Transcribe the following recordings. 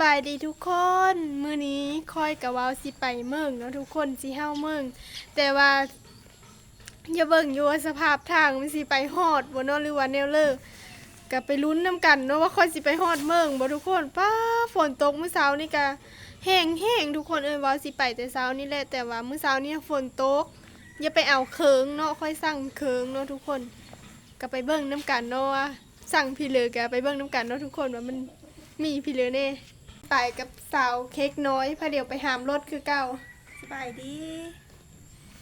บายดีทุกคนมื้อนี้คอยกับวาวสิไปเมืองเนาะทุกคนสิเฮาเมืองแต่ว่าอย่าเบิ่งอยู่ว่าสภาพทางมันสิไปฮอดบ่เนาะหรือว่าแนวเลิกก็ไปลุ้นนํกันเนาะว่าคอยสิไปฮอดเมืองบ่ทุกคนป้าฝนตกมื้อเช้านี่ก็แห้งแห้งทุกคนเอ้ยว่าสิไปแต่เช้านี่แหละแต่ว่ามื้อเช้านี่ฝนตกอย่าไปเอาเคิงเนาะค่อยสั่งเคิงเนาะทุกคนก็ไปเบิ่งนํกันเนาะว่าสั่งพี่เลือก็ไปเบิ่งนํกันเนาะทุกคนว่ามันมีพี่เลอเน่ ไปกับสาวเค้กน้อยพาเดียวไปหามรถคือเก่าสบายดี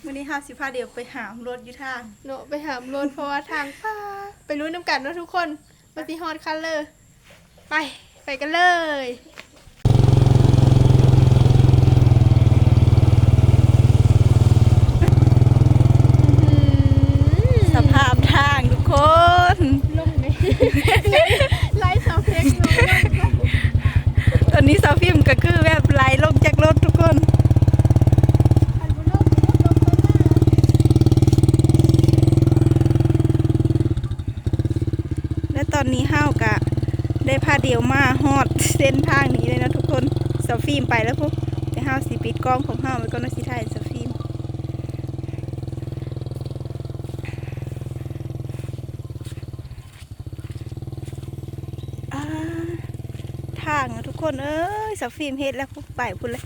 วันนี้ห้าสิพาเดี๋ยวไปหามรถอยู่ทางเนาะไปหามรถเพราะว่าทางป้าไปรู้น้ำกันเนาะทุกคนมาที่ฮอดคันเลยไปไปกันเลยสภาพทางทุกคนลงเลยไล่สาวเค้กน้อยต อนนี้สาวฟิล์มก็คือแบบไหลลงจากรถทุกคนอันบุลงลงไปหน้าและตอนนี้ห้าวกะ ได้พาเดียวมาฮอดเส้นทางนี้เลยนะทุกคนสาฟิล์มไปแล้วพวกแต่ห้าวสีปิดกล้องของห้าวมันก่อนนะสิถ่ายสาวฟิล์มอ่า ทางนะทุกคน เอ้ยสับฟิล์มเฮ็ดแล้วพวกไปพุ่นเลย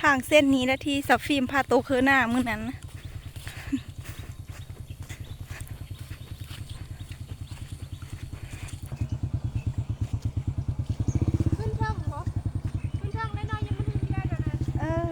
ทางเส้นนี้และที่สับฟิล์มพาโตเคอหน้ามื่อนั้นนะ ขึ้นช่างเหรอขึ้นช่างน้อยๆยังไม่ถึงได้เดี๋ยวนั้น เออ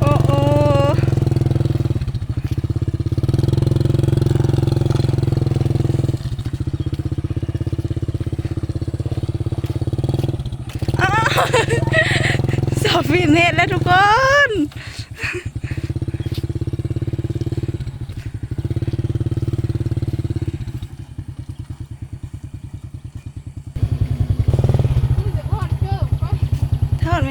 โอ้โอ้อ้าวสอบฟิล์มเน็ตแล้วทุกคน นี่จะทอดเกลือไป ทอดไหม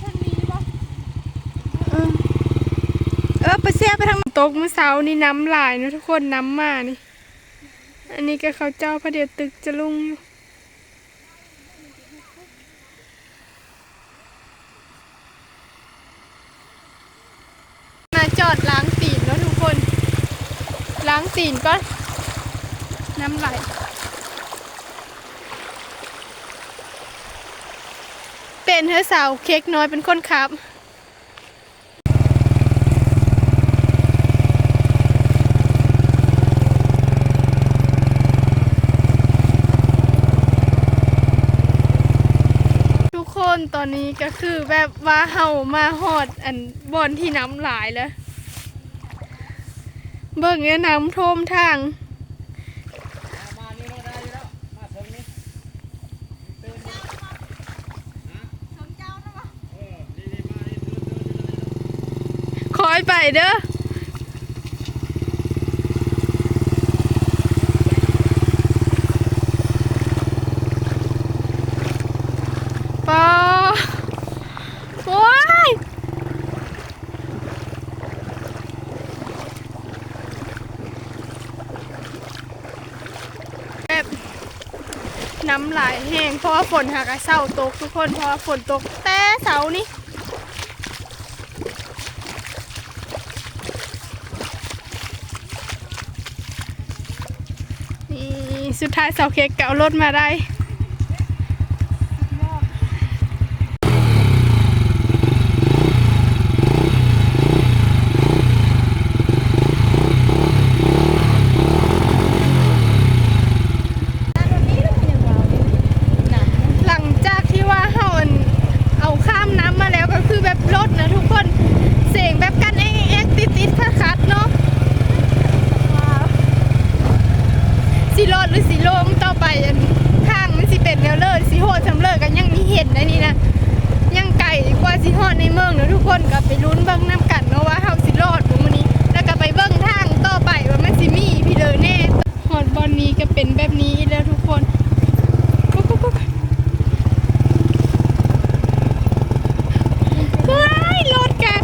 ท่านนี้ปะ เออเออไปเสียไปทาง ตกเมื่อเช้านี่น้ำหลายนะทุกคนน้ำมานี่ อันนี้ก็เขาเจ้าพระเดียวตึกจะลุงอยู่มาจอดล้างตีนเนอะทุกคน ล้างตีนก็น้ำไหลเป็นเธอสาวเค้กน้อยเป็นคนขับ ทุกคน ตอนนี้ก็คือแบบว่าเฮามาหอดอันบอนที่น้ำหลายแล้ว เบิ่งเนี่ยน้ำท่วมทางมานี่เด้อยู่แล้ว มาถึงนี่ตื่นนี่เออ นี่นี่มานี่ตื่นตื่นตื่น คอยไปเด้อ ปอโอ้ยแบบน้ำไหลแห้งเพ ราะว่าฝนหากระเศร้าตกทุกคนเพราะว่าฝนตกแต่เสานี่นี่สุดท้ายเสาเค้กก็เอารถมาได้ แล้วก็คือแบบรถนะทุกคนเสียงแบบกันเองเอ็กติดติดคัดคัดเนาะสีรถหรือสีโลงต่อไปข้างมันสิเป็นแนวเลิศสีโหดสำเลิศกันยังมีเห็นนะนี่นะยังไก่กว่าสีหอดในเมืองเนาะทุกคนก็ไปลุ้นเบิ้งน้ำกันเนาะว่าเฮาสิรอดบ่มื้อนี้ แล้วก็ไปเบิ้งทางต่อไปว่ามันสิมีพี่เดอแน่หอดบอลนี้ก็เป็นแบบนี้แล้วทุกคนกุ๊กกุ๊กกุ๊ก ว้ายรถกัน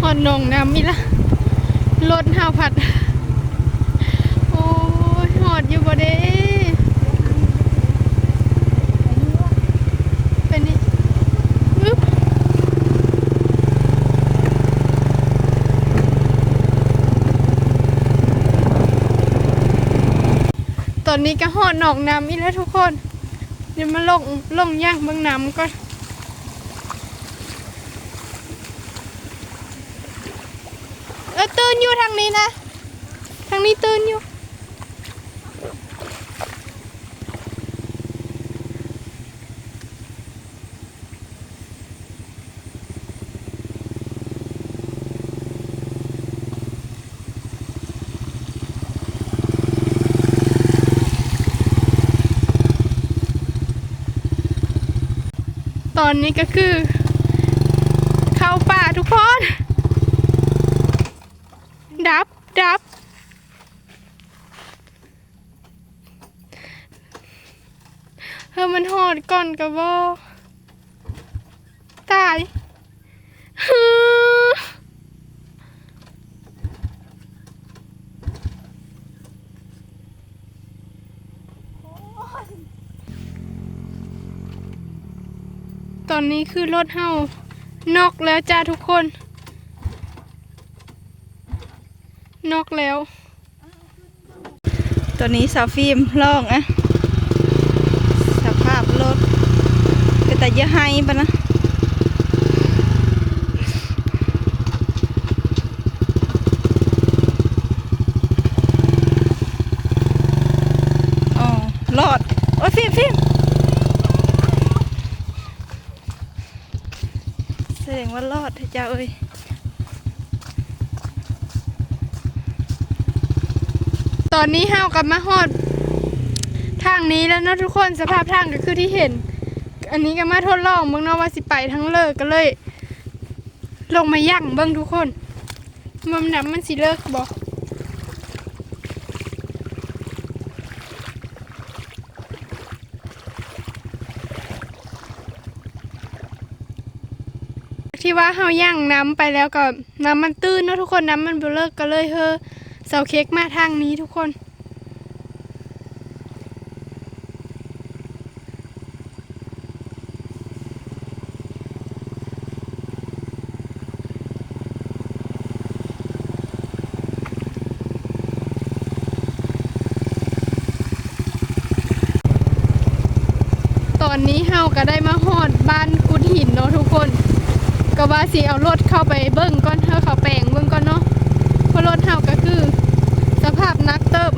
หอดห นองน้ำมีละรถห้าพัด โอ้ยหอดอยู่บ่เด้เป็นนี่อึ๊บตอนนี้ก็หอดหนองน้ำอีกแล้วทุกคน เดี๋ยวมาลงลงย่างเบื้องน้ำก่ อนเออตื่นอยู่ทางนี้นะ ทางนี้ตื่นอยู่ ตอนนี้ก็คือ เข้าป่าทุกคน ดับดับ เฮ้ยมันหอดก่อนกระบอตายฮือตอนนี้คือรถเฮานอกแล้วจ้าทุกคน นอกแล้ว ตัวนี้สาวฟิล์มลองอะสภาพรถก็แต่เยอะให้ปะนะอ๋อรอด โอ้ยฟิล์มฟิล์มแสดงว่ารอดเจ้าเอ้ย ตอนนี้เฮากลับมาฮอดทางนี้แล้วเนาะทุกคนสภาพทางก็คือที่เห็น อันนี้ก็มาทดลองเบิ่งเนาะว่าสิไปทั้งเลิกก็เลย ลงมาย่างเบิ่งทุกคนมันน้ำมันสิเลิกบ่ที่ว่าเฮาย่างน้ำไปแล้วก็น้ำมันตื้นเนาะทุกคนน้ำมันบ่เลิกก็เลยเฮอ เสาเค้กมาทางนี้ทุกคน ตอนนี้เฮาก็ได้มาฮอดบ้านกุดหินเนาะทุกคน ก็ว่าสิเอารถเข้าไปเบิ่งก่อนเฮาเขาแปลงเบิ่งก่อนเนาะ เพราะรถเฮาก็คือ สภาพนักเติบ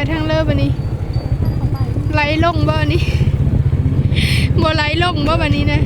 ไปทางเลิบอันนี้ไหลลงบ่อันนี้บ่ไหลลงบ่อันนี้นะ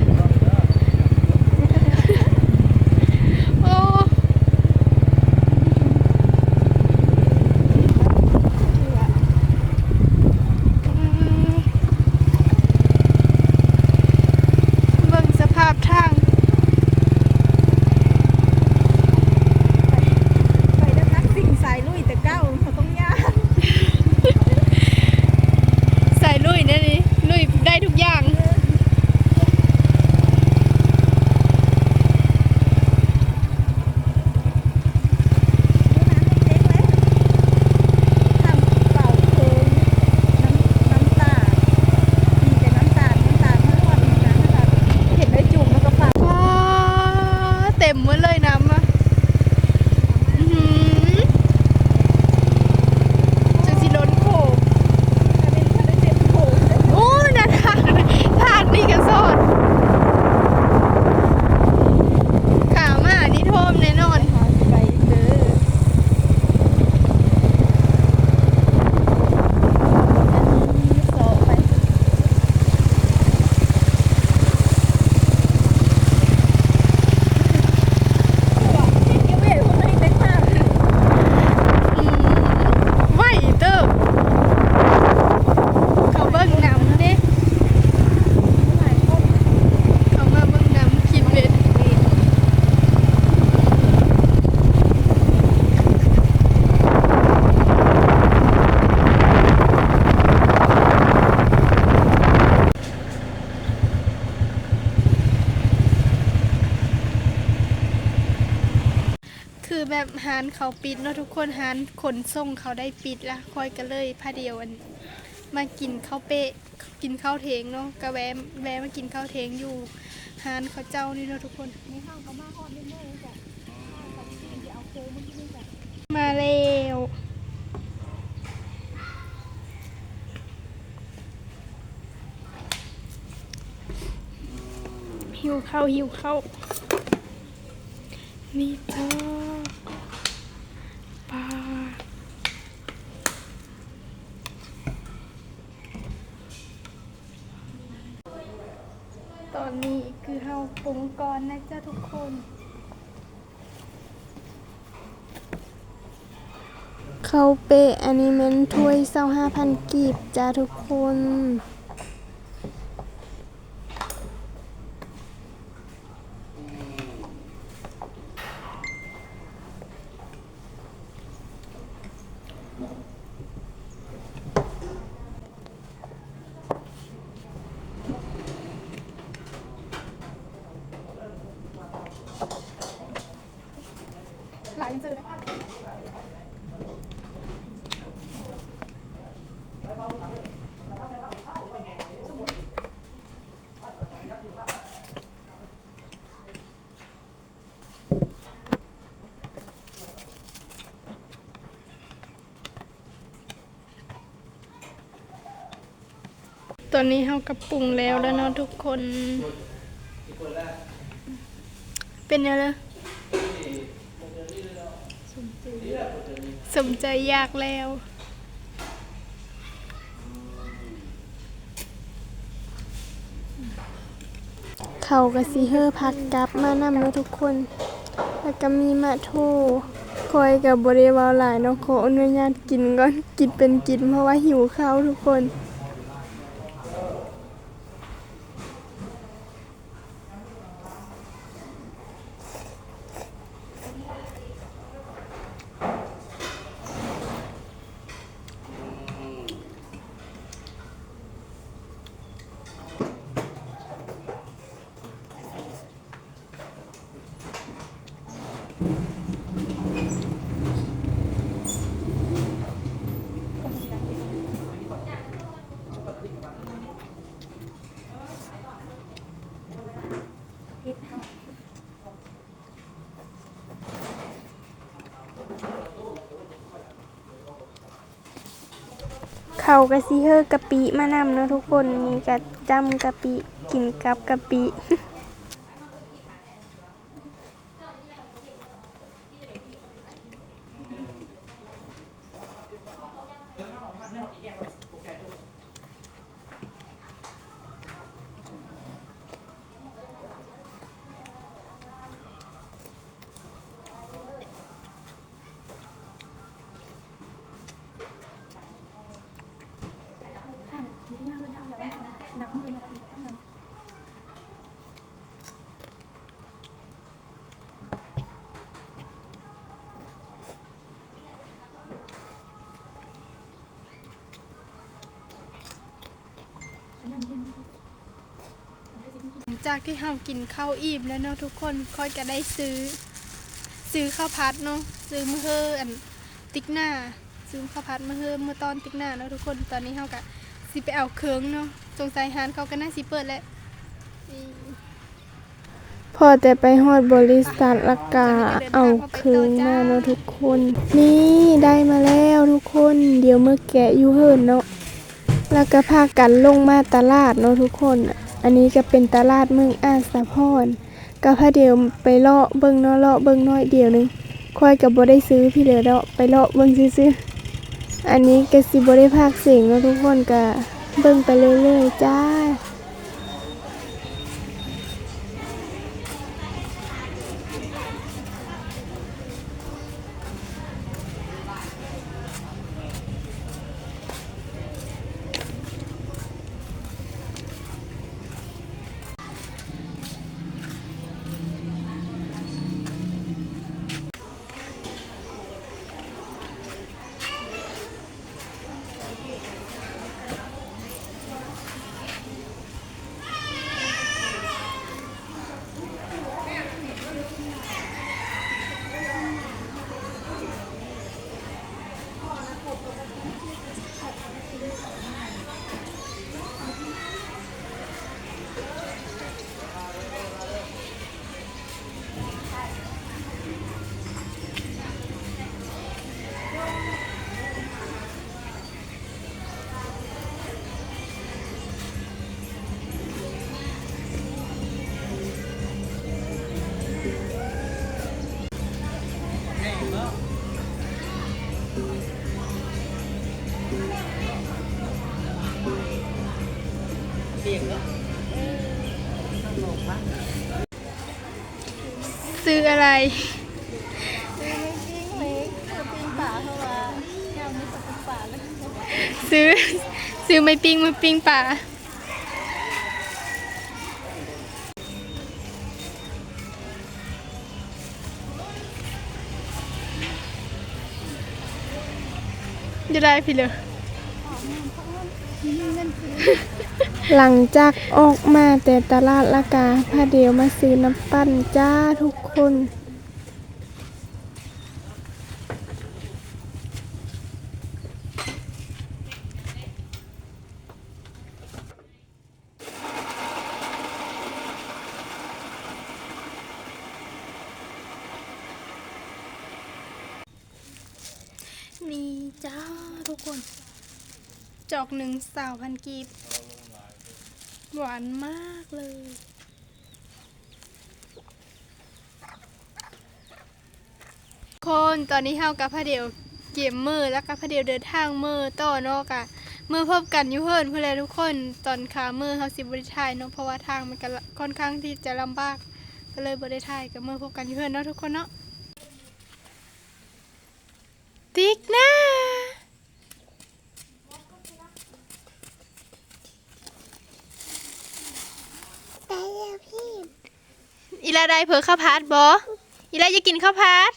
เขาปิดเนาะทุกคนหานขนส่งเขาได้ปิดละคอยกันเลยพาเดียวอัน มากินข้าวเปะกินข้าวเทงเนาะก็แวะแวะมากินข้าวเทงอยู่หานเขาเจ้านี่เนาะทุกคนในห้างก็มาฮอดนิดนึงจ้ะห้างกับที่ที่เอาโค้งมันนี่จ้ะมาแล้วหิวข้าวหิวข้าวนี่จ้าปลาตอนนี้คือเฮาปรุงก่อนนะ จ้าทุกคนเขาเปอนิเมนถ้วยเศร้าห้าพันกีบจ้าทุกคน ตอนนี้เฮากระปรุงแล้วแล้วเนาะทุกคน เป็นยังไงสมใจอยากแล้วเขากะซีเฮอร์พักกลับมานำเนาะทุกคน แล้วก็มีมาโทคอยกับบริวารหลายเนาะขออนุญาตกินก่อนกินเป็นกินเพราะว่าหิวข้าวทุกคน เขากะซิเฮอร์กะปิมานำเนาะทุกคนมีกะจำกะปิกินกับกะปิ จากที่เรากินข้าวอิ่มแล้วเนาะทุกคนค่อยจะได้ซื้อ ซื้อข้าวพัดเนาะซื้อมือเฮออันติ๊กหน้า ซื้อข้าวพัดมือเฮอเมื่อตอนติ๊กหน้าเนาะทุกคนตอนนี้เรากะสิไปเอาเครื่องเนาะ สงสัยฮานเขาก็น่าสิเปิดแล้วพอแต่ไปฮอดบริษัทละกาเอาครื่องมาเนาะทุกคน นี่ได้มาแล้วทุกคน เดี๋ยวเมื่อแกะอยู่เฮิรนเนาะแล้วก็พากันลงมาตลาดเนาะทุกคน อันนี้ก็เป็นตลาดเมืองอาสาพรก็พาเดียวไปเลาะเบิ่งเนาะเลาะเบิ่งน้อยเดียวหนึงค่อยก็บ่ได้ซื้อพี่เหลือเนาะไปเลาะเบิ่งซื่อๆอันนี้ก็สิบ่ได้พากเสียงเนาะทุกคนก็ เบิ่งไปเรื่อยๆจ้า ซื้ออะไรซื้อซื้อไม่ปิ้งมาปิ้งป่าจะได้พี่เลย หลังจากออกมาแต่ตลาดละกาพาเดียวมาซื้อน้ำปั้นจ้าทุกคน นี่จ้าทุกคน จอกหนึ่งสาวพันกีบ หวานมากเลย คนตอนนี้เฮากับพระเดียวเกมมือแล้วกับพระเดียวเดินทางมือต่อเนอกอะมือพบกันอยู่เฮิรนเพื่อนแหละทุกคนตอนขามือเฮาสิบริทายเนาะเพราะว่าทางมันก็ค่อนข้างที่จะลำบากก็เลยบริทายกับมือพบกันอยู่เฮิรนเนาะทุกคนเนาะติ๊กหน้า ได้แล้วพี่ อีลาได้เผือข้าวพัดบออีลาจะกินข้าวพัด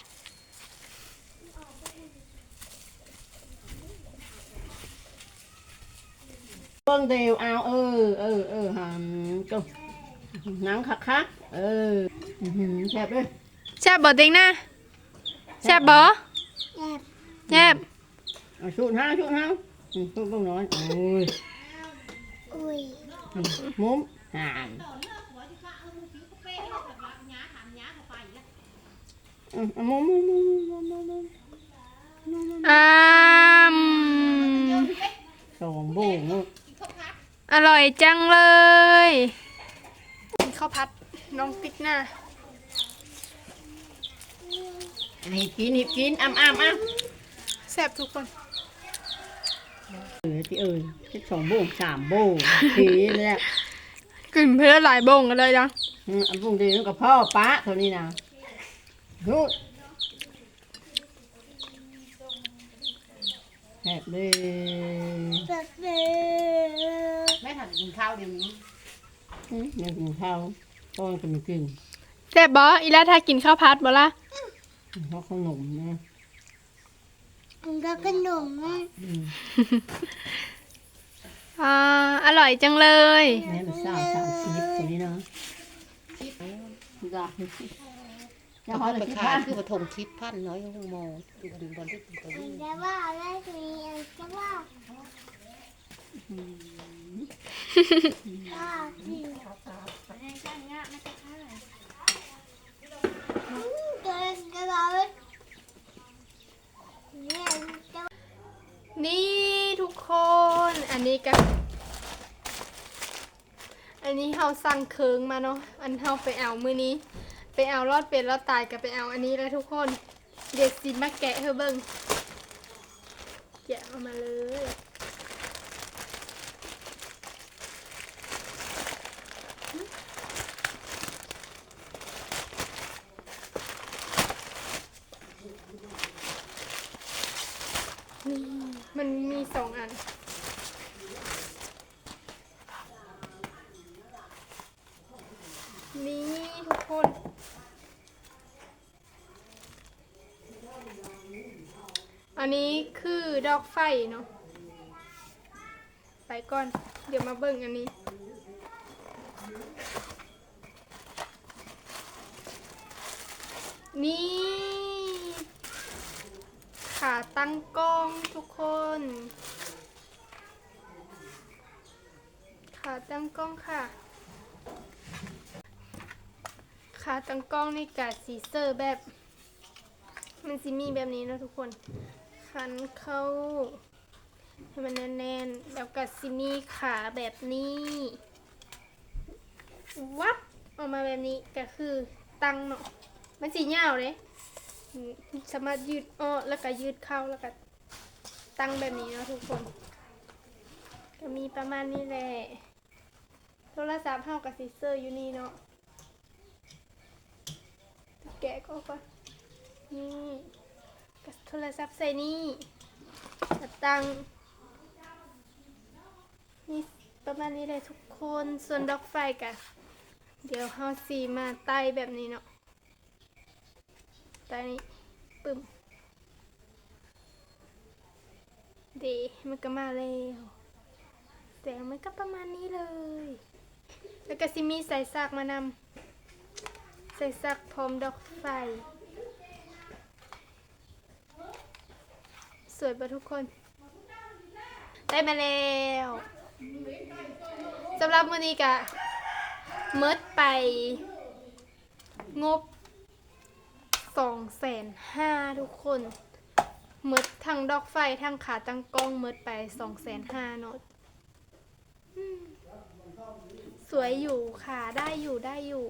เบิ่งเดียวเอาเออเออเออหามก็หนังคักคักๆเอออื้อหือแซ่บเลยแซ่บบอเต็งหน้าแซ่บบอแอบแซ่บเอาชุดห้าชุดห้าอืมชุดเบิ่งน้อยโอ้ยอุ้ยอืมมุ้มห่าน อืมเอามุ้ามสองโบงอร่อยจังเลยข้าวพัดน้องติ๊กหน้าหนีบกินหนีบกินอ้ำอ้ำอ้ำแซ่บทุกคนเออที่เออที่สองโบ่งสามโบ่งทีนี่แหละกลิ่นเพื่อหลายบงกันเลยนะอืมอันพวกเดียวกับพ่อป้าเท่านี้นะ นู่นแซ่บเลยแบบเดิมไม่ทันกินข้าวเดี๋ยวนี้ยังกินข้าวต้อนกันกินแซ่บบออีลาถ้ากินข้าวพัดบอละเพราะขนมนะแล้วก็หนมนะอืมอ่าอร่อยจังเลยแม่มันสาวสามสิบตัวนี้เนาะ จ้ะจะจะฮอฮอดดเลไปขายบ้านคือปฐมชิดพันน้อยยังมองดึงบอลที่ตัวอันนี้จะว่าอะไรมีอันจะว่าว่าที่ตัวจะว่าเนี่ยจะนี่ทุกคน อันนี้ก็อันนี้เฮาสั่งเคิงมาเนาะ อันเฮาไปเอามือนี้ ไปเอารอดเป็นรอดตายกับไปเอาอันนี้แล้วทุกคน เด็กสิมาแกะเธอเบิ้งแกะออกมาเลย นี่มันมีสองอัน นี่ทุกคน อั นนี้คือดอกไฟเนาะ ไปก่อน เดี๋ยวมาเบิ่งอันนี้ นี่ ขาตั้งกล้องทุกคน ขาตั้งกล้องค่ะ ขาตั้งกล้องนี่กะสีเซอร์แบบ มันสิมีแบบนี้นะทุกคน ขันเข้าให้มันแน่นๆ แล้วก็สิมีขาแบบนี้วับออกมาแบบนี้ก็คือตั้งเนาะมันสียาเลยอืมสามารถยืดอ้อแล้วก็ยืดเข้าแล้วก็ตั้งแบบนี้เนาะทุกคน ก็มีประมาณนี้แหละโทรศัพท์เฮากับซิเซอร์อยู่นี่เนาะแกะก็ก่อนนี่ก็ โทรศัพท์ใส่นี่ก็ตั้งนี่ประมาณนี้เลยทุกคน ส่วนดอกไฟกะ เดี๋ยวเฮาสีมาไต้แบบนี้เนาะตอนนี้ปึ้มเดมันก็มาแล้วแต่มันก็ประมาณนี้เลย แล้วก็ซิมีใส่ซากมานำใส่ซากพร้อมดอกไฟ สวยปะทุกคน ได้มาแล้วสำหรับมือนี้ก็เมิดไป งบสองแสนห้าทุกคนหมดทั้งดอกไฟทั้งขาตั้งกล้องหมดไปสองแสนห้าเนาะอืมสวยอยู่ค่ะ ได้อยู่ได้อยู่